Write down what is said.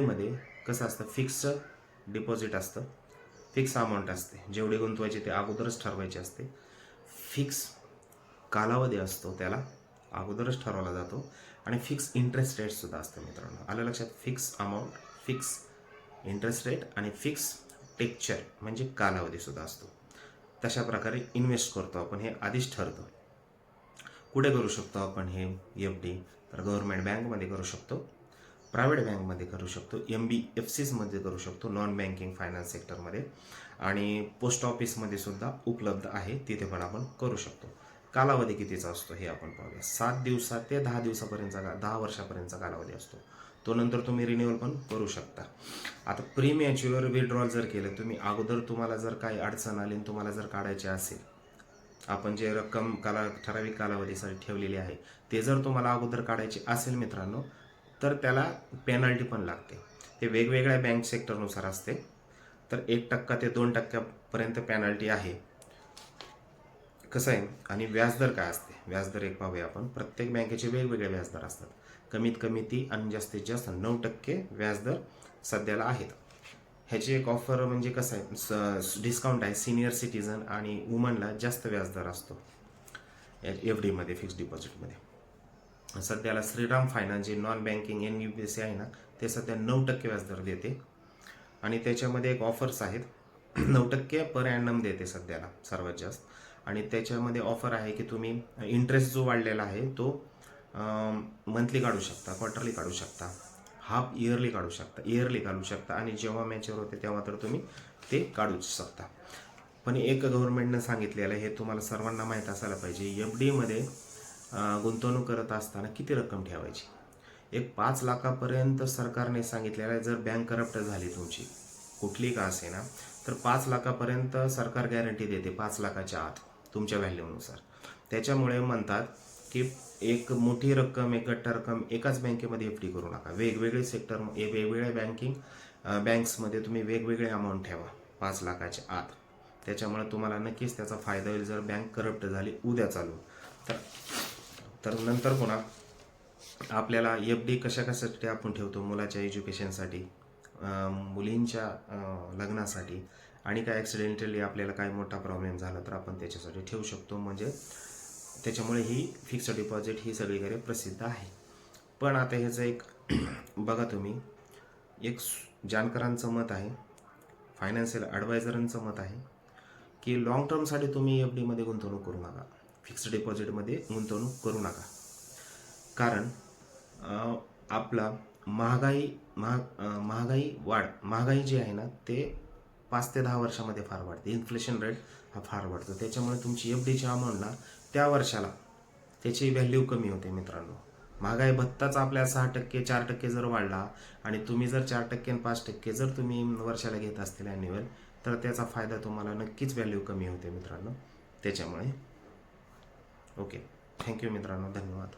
मध्ये कसं असतं? फिक्स डिपॉझिट असतं. फिक्स अमाऊंट असते. जेवढे गुंतवायचे ते अगोदरच ठरवायचे असते. फिक्स कालावधी असतो त्याला अगोदरच ठरवला जातो. आणि फिक्स इंटरेस्ट रेटसुद्धा असतं मित्रांनो. आलं लक्षात? Fix amount fix interest rate आणि फिक्स टेक्चर म्हणजे कालावधीसुद्धा असतो. तशा प्रकारे इन्व्हेस्ट करतो आपण. हे आधीच ठरतं. कुठे करू शकतो आपण हे एफ डी तर गव्हर्नमेंट बँकमध्ये करू शकतो. प्रायव्हेट बँकमध्ये करू शकतो एम बी एफ सीजमध्ये करू शकतो नॉन बँकिंग फायनान्स सेक्टरमध्ये आणि पोस्ट ऑफिसमध्ये सुद्धा उपलब्ध आहे तिथे पण आपण करू शकतो. कालावधी कितीचा असतो हे आपण पाहूया. सात दिवसात ते दहा दिवसापर्यंतचा का दहा वर्षापर्यंतचा कालावधी असतो. तो नंतर तुम्ही रिन्युअल पण करू शकता. आता प्री मॅच्युअर विड्रॉल जर केलं तुम्ही अगोदर तुम्हाला जर काही अडचण आली आणि तुम्हाला जर काढायची असेल आपण जे रक्कम काला ठराविक कालावधीसाठी ठेवलेली आहे ते जर तुम्हाला अगोदर काढायची असेल मित्रांनो तर त्याला पेनल्टी पण लागते. ते वेगवेगळ्या बँक सेक्टरनुसार असते. तर एक टक्का ते दोन टक्क्यापर्यंत पेनल्टी आहे. कसं आहे? आणि व्याजदर काय असते? व्याजदर एक पाहूया आपण. प्रत्येक बँकेचे वेगवेगळे व्याजदर असतात. कमीत कमी ती आणि जास्तीत जास्त नऊ टक्के व्याजदर सध्याला आहेत. ह्याची एक ऑफर म्हणजे कसं आहे? डिस्काउंट आहे. सिनियर सिटीजन आणि वुमनला जास्त व्याजदर असतो. एफ डीमध्ये फिक्स्ड डिपॉझिटमध्ये सध्याला श्रीराम फायनान्स जे non banking N U B C आहे ना ते सध्या नऊ टक्के व्याजदर देते. आणि त्याच्यामध्ये एक ऑफर्स आहेत. नऊ टक्के पर ॲनम देते सध्याला सर्वात जास्त. आणि त्याच्यामध्ये ऑफर आहे की तुम्ही इंटरेस्ट जो वाढलेला आहे तो मंथली काढू शकता क्वार्टरली काढू शकता हाफ इयरली काढू शकता इयरली काढू शकता. आणि जेव्हा मॅच्युअर होते तेव्हा तर तुम्ही ते काढूच शकता. पण एक गव्हर्नमेंटनं सांगितलेलं आहे हे तुम्हाला सर्वांना माहीत असायला पाहिजे. एफ डीमध्ये गुंतवणूक करत असताना किती रक्कम ठेवायची? एक पाच लाखापर्यंत सरकारने सांगितलेलं आहे जर बँक करप्ट झाली तुमची कुठली का असे ना तर पाच लाखापर्यंत सरकार गॅरंटी देते पाच लाखाच्या आत तुमच्या व्हॅल्यूनुसार त्याच्यामुळे म्हणतात की एक मोठी रक्कम एक गट्टा रक्कम एकाच बँकेमध्ये एफ डी करू नका. वेगवेगळे सेक्टर वेगवेगळ्या बँकिंग बँक्समध्ये तुम्ही वेगवेगळे अमाऊंट ठेवा पाच लाखाच्या आत. त्याच्यामुळे तुम्हाला नक्कीच त्याचा फायदा होईल जर बँक करप्ट झाली उद्या चालू. तर तर नंतर पुन्हा आपल्याला एफ डी कशा कशासाठी आपण ठेवतो? मुलाच्या एज्युकेशनसाठी मुलींच्या लग्नासाठी आणि काय ॲक्सिडेंटली आपल्याला काय मोठा प्रॉब्लेम झाला तर आपण त्याच्यासाठी ठेवू शकतो. म्हणजे त्याच्यामुळे ही फिक्स्ड डिपॉझिट ही सगळीकडे प्रसिद्ध आहे. पण आता ह्याचं एक बघा तुम्ही. एक जानकरांचं जाणकारांचं मत आहे फायनान्शियल ॲडवायझरांचं मत आहे की लाँग टर्मसाठी तुम्ही एफ डीमध्ये गुंतवणूक करू नका. फिक्स्ड डिपॉझिटमध्ये गुंतवणूक करू नका. कारण आपला महागाई महाग महागाई वाढ महागाई जी आहे ना ते पाच ते दहा वर्षामध्ये फार वाढते. इन्फ्लेशन रेट हा फार वाढतो. त्याच्यामुळे तुमची एफ डीच्या अमाऊंटला त्या वर्षाला त्याची व्हॅल्यू कमी होते मित्रांनो. महागाई भत्ताच आपल्या सहा टक्के चार टक्के जर वाढला आणि तुम्ही जर चार टक्के आणि पाच टक्के जर तुम्ही वर्षाला घेत असतील ॲन्युअल तर त्याचा फायदा तुम्हाला नक्कीच व्हॅल्यू कमी होते मित्रांनो. त्याच्यामुळे ओके. थँक्यू मित्रांनो. धन्यवाद.